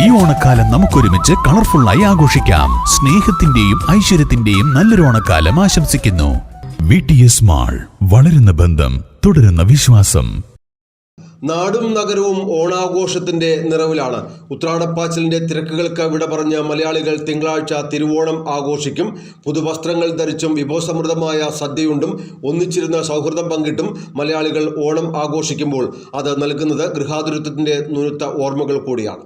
ഈ ഓണക്കാലം നമുക്കൊരുമിച്ച് കളർഫുള്ളായി ആഘോഷിക്കാം. സ്നേഹത്തിന്റെയും ഐശ്വര്യത്തിന്റെയും നല്ലൊരു ഓണക്കാലം ആശംസിക്കുന്നു. വി ടി എസ് മാൾ വളരുന്ന ബന്ധം തുടരുന്ന വിശ്വാസം. നാടും നഗരവും ഓണാഘോഷത്തിന്റെ നിറവിലാണ്. ഉത്രാടപ്പാച്ചിലിന്റെ തിരക്കുകൾക്ക് വിട പറഞ്ഞ മലയാളികൾ തിങ്കളാഴ്ച തിരുവോണം ആഘോഷിക്കും. പുതുവസ്ത്രങ്ങൾ ധരിച്ചും വിഭവസമൃദ്ധമായ സദ്യയുണ്ടും ഒന്നിച്ചിരുന്ന സൗഹൃദം പങ്കിട്ടും മലയാളികൾ ഓണം ആഘോഷിക്കുമ്പോൾ അത് നൽകുന്നത് ഗൃഹാതുരത്വത്തിന്റെ നുരുത്ത ഓർമ്മകൾ കൂടിയാണ്.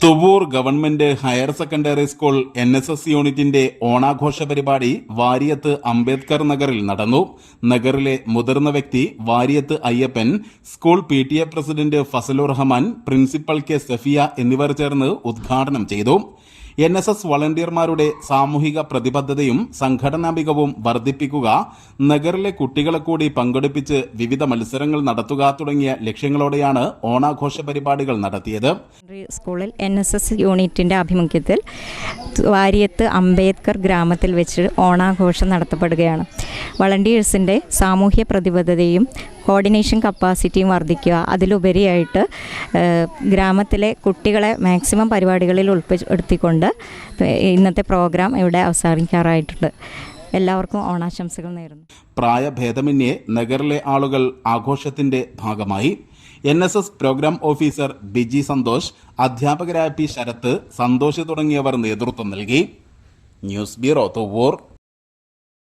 Thuvur government higher secondary school N S S യൂണിറ്റിന്റെ ഓണാഘോഷ പരിപാടി വാരിയത്ത് അംബേദ്കർ നഗറിൽ നടന്നു. നഗറിലെ മുതിർന്ന വ്യക്തി Variyath Ayyappan school P T A president Fazlur Rahman principal K Safiya എന്നിവർ ചേർന്ന് ഉദ്ഘാടനം ചെയ്തു. എൻ എസ് എസ് വളണ്ടിയർമാരുടെ സാമൂഹിക പ്രതിബദ്ധതയും സംഘടനാ മികവും വർദ്ധിപ്പിക്കുക നഗറിലെ കുട്ടികളെ കൂടി പങ്കെടുപ്പിച്ച് വിവിധ മത്സരങ്ങൾ നടത്തുക തുടങ്ങിയ ലക്ഷ്യങ്ങളോടെയാണ് ഓണാഘോഷ പരിപാടികൾ നടത്തിയത്. സ്കൂളിൽ എൻ എസ് എസ് യൂണിറ്റിന്റെ ആഭിമുഖ്യത്തിൽ വാര്യത്ത് അംബേദ്കർ ഗ്രാമത്തിൽ വെച്ച് ഓണാഘോഷം നടത്തപ്പെടുകയാണ്. വളണ്ടിയേഴ്സിന്റെ സാമൂഹ്യ പ്രതിബദ്ധതയും കോർഡിനേഷൻ കപ്പാസിറ്റിയും വർദ്ധിക്കുക. അതിലുപരിയായിട്ട് ഗ്രാമത്തിലെ കുട്ടികളെ മാക്സിമം പരിപാടികളിൽ ഉൾപ്പെടുത്തിക്കൊണ്ട് ഇന്നത്തെ പ്രോഗ്രാം ഇവിടെ അവസാനിക്കാറായിട്ടുണ്ട്. എല്ലാവർക്കും ഓണാശംസകൾ നേരുന്നു. പ്രായഭേദമന്യേ നഗറിലെ ആളുകൾ ആഘോഷത്തിന്റെ ഭാഗമായി. N S S program officer Biji Santhosh അധ്യാപകരായ പി ശരത്ത് സന്തോഷ് തുടങ്ങിയവർ നേതൃത്വം നൽകി. News bureau Thuvur